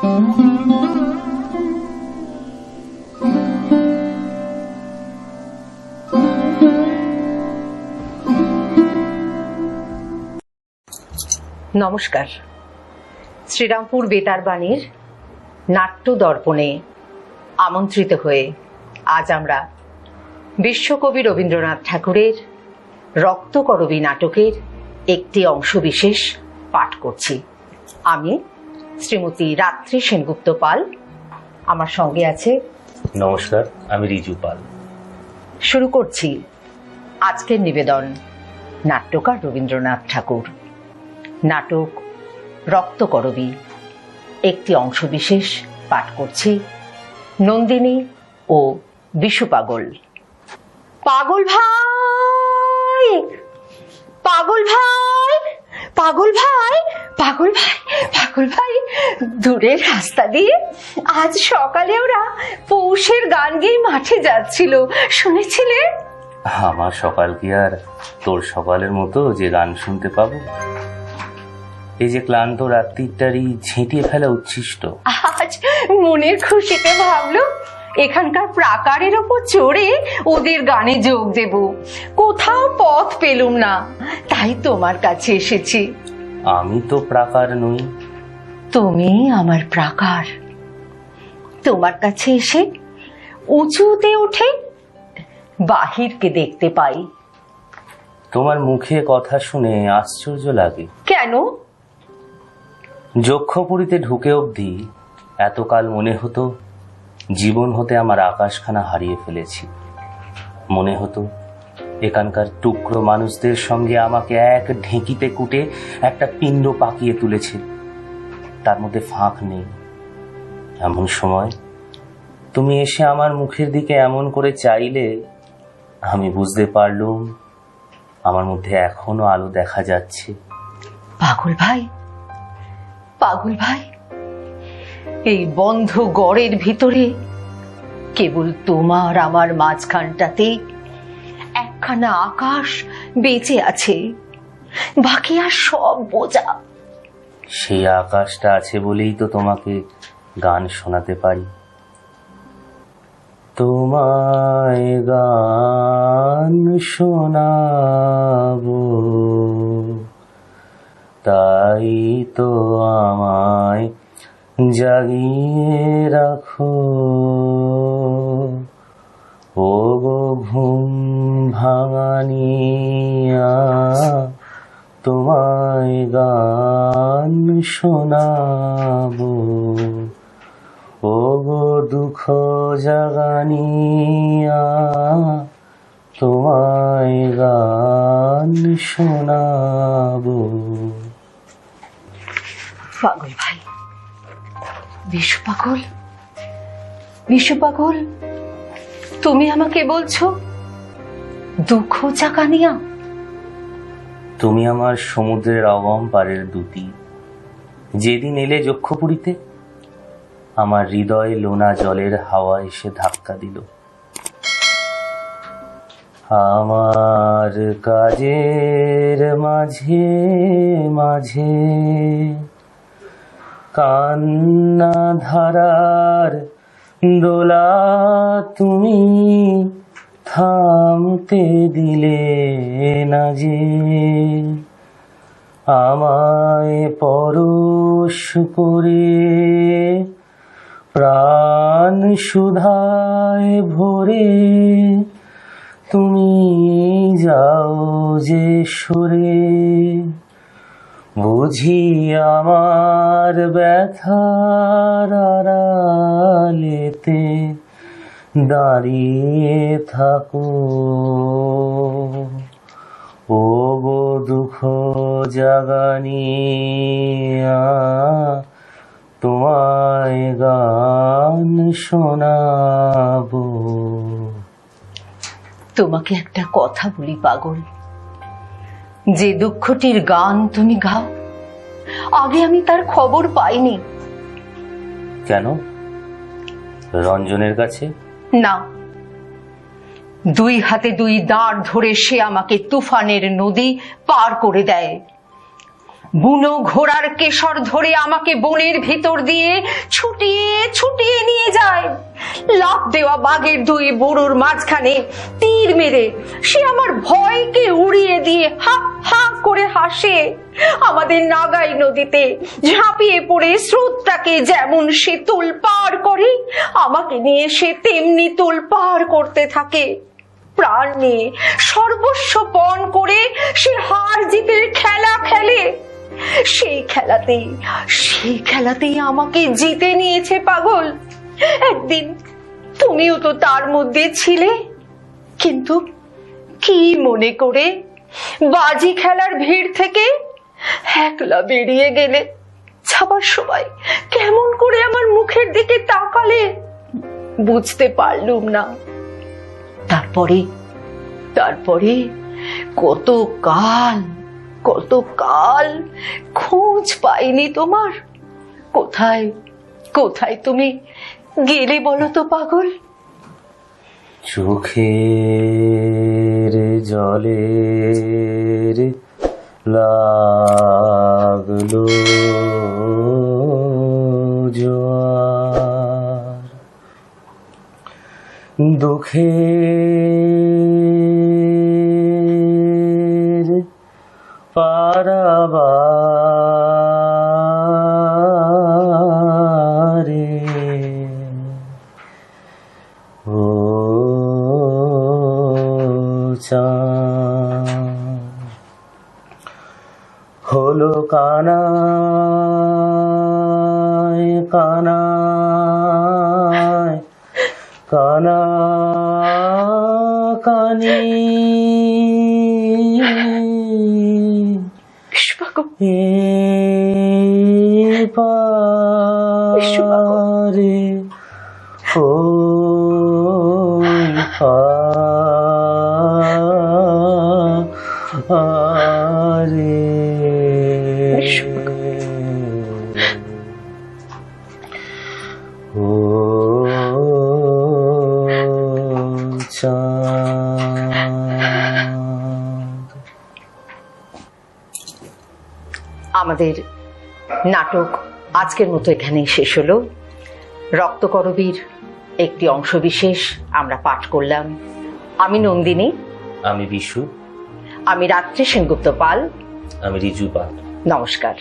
নমস্কার। শ্রীরামপুর বেতার বাণীর নাট্য দর্পণে আমন্ত্রিত হয়ে আজ আমরা বিশ্বকবি রবীন্দ্রনাথ ঠাকুরের রক্তকরবী নাটকের একটি অংশবিশেষ পাঠ করছি। আমি শ্রীমতী রাত্রি সেনগুপ্ত পাল। আমার সঙ্গে আছে নমস্কার আমি রিজু পাল। শুরু করছি আজকের নিবেদন নাট্যকার রবীন্দ্রনাথ ঠাকুর। নাটক রক্তকরবী। একটি অংশবিশেষ পাঠ করছি নন্দিনী ও বিশু পাগল। পাগল ভাই! পাগল ভাই! পাগল ভাই পাগল ভাই পাগল ভাই দূরের রাস্তা দিয়ে আজ সকালে ওরা পৌষের গান গেয়ে মাঠে যাচ্ছিল। শুনেছিলে? আমার সকাল কি আর? তোর সকালের মতো যে গান শুনতে পাবো। এই যে ক্লান্ত রাত্রিটারই ঝেঁটিয়ে ফেলা উচ্ছিষ্ট। আজ মনের খুশিতে ভাবলো এখানকার প্রাকারের ওপর চড়ে ওদের গানে যোগ দেব। কোথাও পথ পেলুম না তাই তোমার কাছে এসেছি। আমি তো প্রাকার নই। তুমি আমার প্রাকার। তোমার কাছে এসে উঁচুতে উঠে বাহিরকে দেখতে পাই। তোমার মুখে কথা শুনে আশ্চর্য লাগে। কেন? যক্ষপুরীতে ঢুকে অবধি এতকাল মনে হতো জীবন হতে আমার আকাশখানা হারিয়ে ফেলেছি। মনে হতো, এখানকার টুকরো মানুষদের সঙ্গে আমাকে এক ঢেঁকিতে কুটে একটা পিণ্ড পাকিয়ে তুলেছে। তার মধ্যে ফাঁক নেই। এমন সময়, তুমি এসে আমার মুখের দিকে এমন করে চাইলে, আমি বুঝতে পারলুম, আমার মধ্যে এখনও আলো দেখা যাচ্ছে। পাগল ভাই? পাগল ভাই? এই বন্ধ গড়ের ভিতরে কেবল তোমার আমার মাঝখানটাতে একখানা আকাশ বেঁচে আছে। বাকি আর সব বোঝা। সেই আকাশটা আছে বলেই তো তোমাকে গান শোনাতে পারি। তোমায় গান শোনাবো, তাই তো আমায় জাগিয়ে রাখো। ও গো ঘুম ভাঙানিয়া, তোমায় গান শোনাবো। ও গো দুঃখ জাগানিয়া, তোমায় গান শোনাবো। ভাই। বিশ্ব পাগল? বিশ্ব পাগল, তুমি আমাকে বলছো দুঃখ চাকানিয়া তুমি আমার সমুদ্রের অগম পারের দুটি যেদিন এলে যক্ষপুরীতে, আমার হৃদয় লোনা জলের হাওয়া এসে ধাক্কা দিল। আমার কাজের মাঝে মাঝে কান্না ধারার দোলা তুমি থামতে দিলে না যে। আমায় পরশ করে প্রাণ সুধায় ভরে তুমি যাও যে সরে। বুঝি আমার ব্যথার আড়ালেতে দাঁড়িয়ে থাকো। ও গো দুঃখ জাগানিয়া, তোমায় গান শোনাবো। তোমাকে একটা কথা বলি পাগল। যে দুঃখটির গান তুমি গাও আগে আমি তার খবর পাইনি। কেন? রঞ্জনের কাছে? না। দুই হাতে দুই দাঁড় ধরে সে আমাকে তুফানের নদী পার করে দেয়। বুনো ঘোড়ার কেশর ধরে আমাকে বনের ভিতর দিয়ে ছুটিয়ে ছুটিয়ে নিয়ে লাফ দেওয়া বাঘের দুই বুড়োর মাঝখানে তীর মেরে সে আমার ভয়কে উড়িয়ে দিয়ে হা হা করে হাসে। আমাদের নাগাই নদীতে ঝাঁপিয়ে পড়ে স্রোতটাকে যেমন সে তোলপাড় করে, আমাকে নিয়ে সে তেমনি তোলপাড় করতে থাকে। প্রাণ নিয়ে সর্বস্ব পণ করে সে হার জিতের খেলা খেলে। সেই খেলাতেই সেই খেলাতেই আমাকে জিতে নিয়েছে পাগল। একদিন তুমিও তো তার মধ্যে ছিলে। কিন্তু কি মনে করে বাজি খেলার ভিড় থেকে একলা বেরিয়ে গেলে ছাপার সময় কেমন করে আমার মুখের দিকে তাকালে বুঝতে পারলুম না। তারপরে তারপরে কত কাল কত কাল খোঁজ পাইনি তোমার। কোথায় কোথায় তুমি গেলে বলো তো পাগল। চোখের জলে লাগল জোয়ার। দুঃখের হলো কানায় কানায় কানা কানি। পাগল এ পারে ও ও আমাদের নাটক আজকের মতো এখানেই শেষ হলো। রক্তকরবীর একটি অংশবিশেষ আমরা পাঠ করলাম। আমি নন্দিনী। আমি বিশু। আমি রাত্রি সেনগুপ্ত পাল। আমি রিজু পাল। নমস্কার।